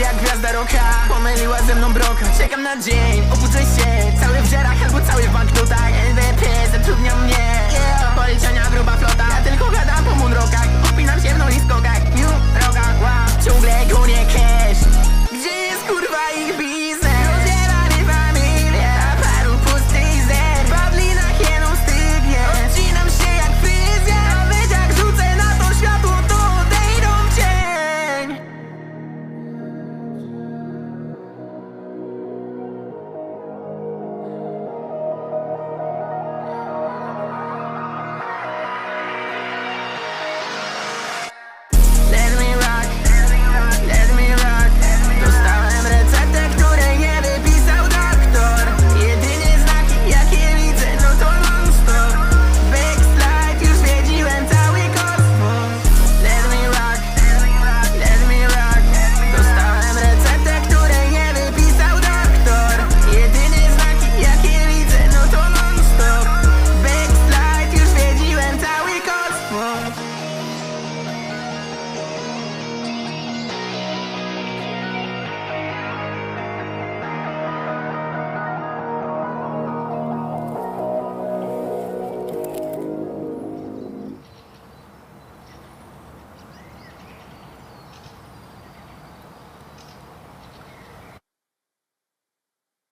jak gwiazda roka Pomyliła ze mną broka Czekam na dzień.